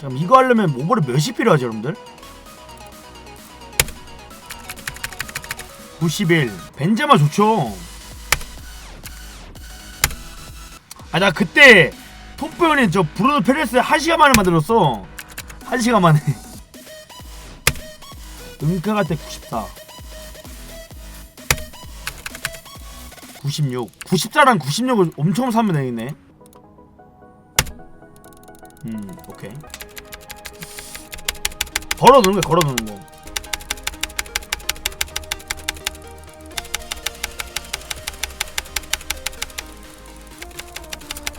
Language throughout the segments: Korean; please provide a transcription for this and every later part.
잠깐 이거 하려면 모버를 몇이 필요하죠 여러분들? 91 벤제마 좋죠? 아 나 그때 톱보연이 저 브루노 페레스 1시간 만에 만들었어. 1시간 만에. 은카 갈때 94 96 94랑 96을 엄청 사면 되겠네. 음 오케이 걸어두는 거야 걸어두는 거.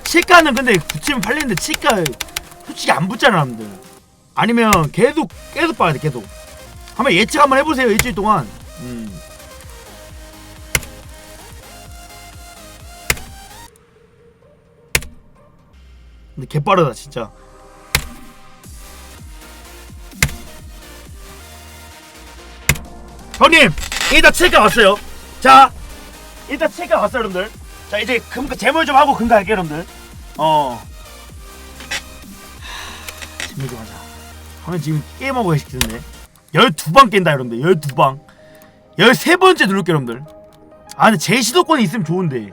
치과는 근데 붙이면 팔리는데 치과 솔직히 안 붙잖아 사람들. 아니면 계속 계속 봐야 돼 계속. 한번 예측 한번 해보세요 일주일 동안. 음. 근데 개빠르다 진짜 형님 일단 치과 왔어요. 자 일단 치과 왔어요 여러분들. 자 이제 금 재물 좀 하고 금가할게요 여러분들. 어. 하, 재물 좀 하자. 하면 지금 게임하고 계시는데. 12방 깬다 여러분들. 12방. 13번째 누를게요 여러분들. 아 근데 제 시도권이 있으면 좋은데.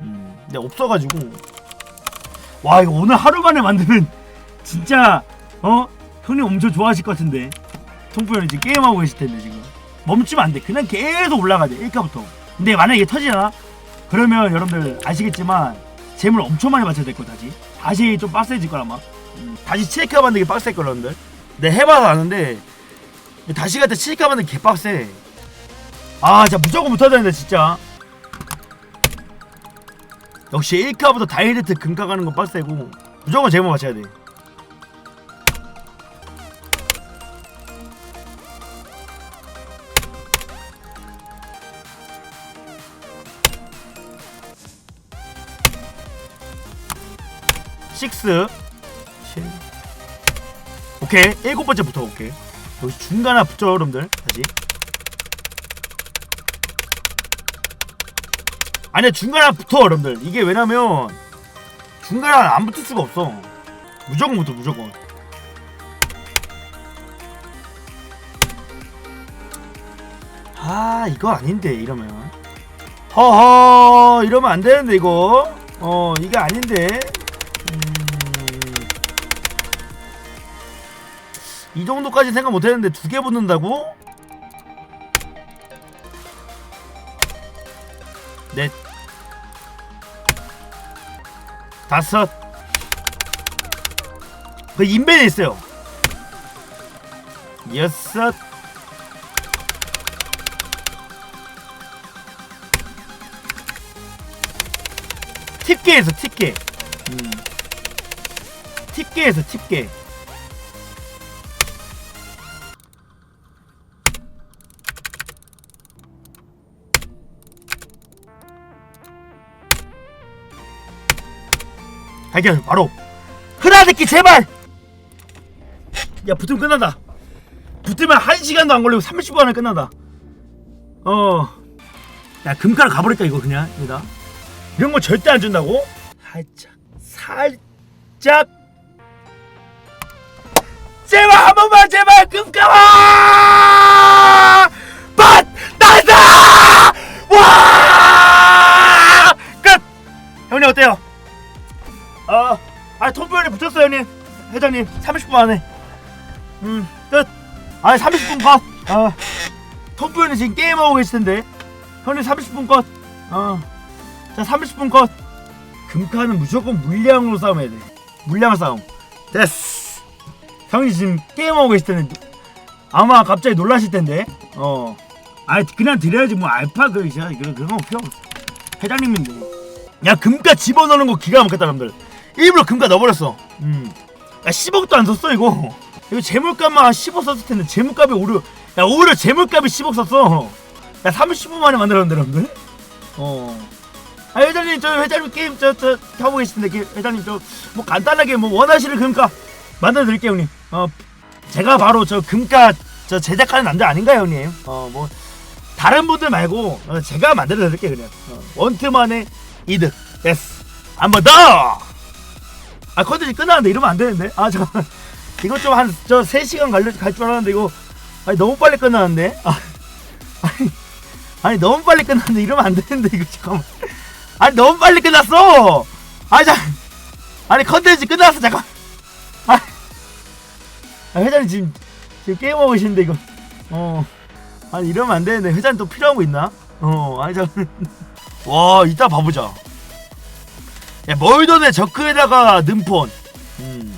음 근데 없어가지고. 와 이거 오늘 하루 만에 만들면 진짜 어? 형님 엄청 좋아하실 것 같은데. 통프 형이 지금 게임하고 계실 텐데 지금 멈추면 안 돼. 그냥 계속 올라가야 돼 1가부터. 근데 만약에 이게 터지잖아? 그러면 여러분들 아시겠지만 재물 엄청 많이 맞춰야 될 거 다시 다시 좀 빡세질 거라 아마. 음, 다시 치카 만들기 빡셀 거 여러분들. 내 해봐서 아는데 다시 갈때 치카 만들기 개빡세. 아 진짜 무조건 못하야 되는데 진짜. 역시 1카부터 다이렉트 금카 가는 건 빡세고 무조건 제목 맞춰야 돼 식스 칠. 오케이. 일곱 번째 붙어 볼게. 여기 중간에 붙죠 여러분들. 다시. 아니야 중간에 붙어 여러분들. 이게 왜냐면 중간에 안 붙을 수가 없어. 무조건 붙어 무조건. 아 이거 아닌데 이러면. 허허 이러면 안 되는데 이거. 어 이게 아닌데 이 정도까지 생각 못했는데 두 개 붙는다고? 넷. 다섯. 그 인벤에 있어요. 여섯. 팁게에서 팁게 음. 팁게에서 팁게 발견 바로. 흐라새끼 제발! 야 붙으면 끝난다. 붙으면 1시간도 안 걸리고 30분 안에 끝난다. 어야 금가루 가버릴까 이거 그냥 여기다 이런 거 절대 안 준다고? 살짝 살짝. 제발 한 번만 제발 금가와 회장님, 30분 안에. 음, 끝. 아, 30분 컷. 아, 톰브연이 지금 게임하고 계실 텐데. 형님 30분 컷. 어. 자, 30분 컷. 금카는 무조건 물량으로 싸움해야 돼. 물량 싸움. 됐어. 형이 지금 게임하고 계실 텐데. 아마 갑자기 놀라실 텐데. 어. 아, 그냥 드려야지 뭐 알파 그 이제 그런 그런 거 필요 없어. 회장님인데. 야, 금가 집어넣는 거 기가 막혔다, 여러분들. 일부러 금가 넣어버렸어. 음. 야 10억도 안 썼어 이거. 이거 재물값만 한 10억 썼을 텐데 재물값이 오히려 야 오히려 재물값이 10억 썼어. 야 30분 만에 만들었는데 여러분들. 어. 아 회장님 저 회장님 게임 저저 하고 계시는데 게- 회장님 저 뭐 간단하게 뭐 원하시는 금가 만들어 드릴게요 형님. 어 제가 바로 저 금가 저 제작하는 남자 아닌가요 형님? 어 뭐 다른 분들 말고 어, 제가 만들어 드릴게요 그냥. 어, 원트만의 이득. 예스. 한번 더. 아 컨텐츠 끝나는데 이러면 안 되는데? 아 잠깐만. 이거 좀 한 저 3시간 갈줄 줄 알았는데 이거. 아니 너무 빨리 끝나는데? 아, 아니 아니 너무 빨리 끝났는데 이러면 안 되는데 이거 잠깐만. 아니 너무 빨리 끝났어! 아니 자 아니 컨텐츠 끝났어 잠깐 아, 아 회장님 지금 지금 게임하고 계시는데 이거. 어 아니 이러면 안 되는데 회장님 또 필요한 거 있나? 어 아니 잠와 이따 봐보자. 야 멀던의 저크에다가 능폰 음